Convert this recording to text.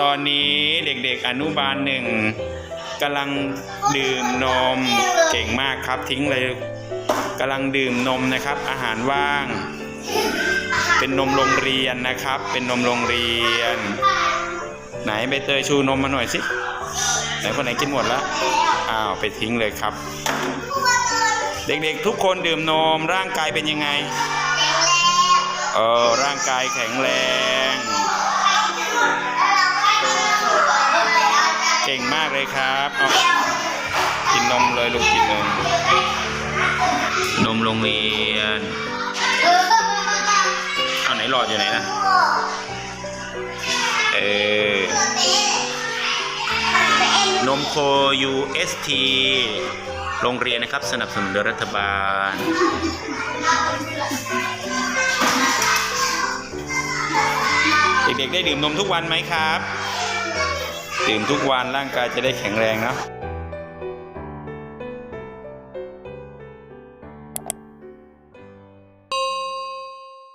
ตอนนี้เด็กๆอนุบาลหนึ่งกำลังดื่มนมเก่งมากครับทิ้งเลยกำลังดื่มนมนะครับ อาหารว่าง เป็นนมโรงเรียนนะครับ เป็นนมโรงเรียน ไหนใบเตยชูนมมาหน่อยสิไหนคนไหนกินหมดแล้วอ้าวไปทิ้งเลยครับ เด็กๆทุกคนดื่มนมร่างกายเป็นยังไงเออร่างกายแข็งแรงเก่ง มากเลยครับเอากินนมเลยลูกกินนม นมโรงเรียนเอาไหนหลอดอยู่ไหนนะเออนมโค UST โรงเรียนนะครับสนับสนุนโดยรัฐบาล เด็กๆได้ดื่มนมทุกวันไหมครับ ดื่มทุกวันร่างกายจะได้แข็งแรงนะ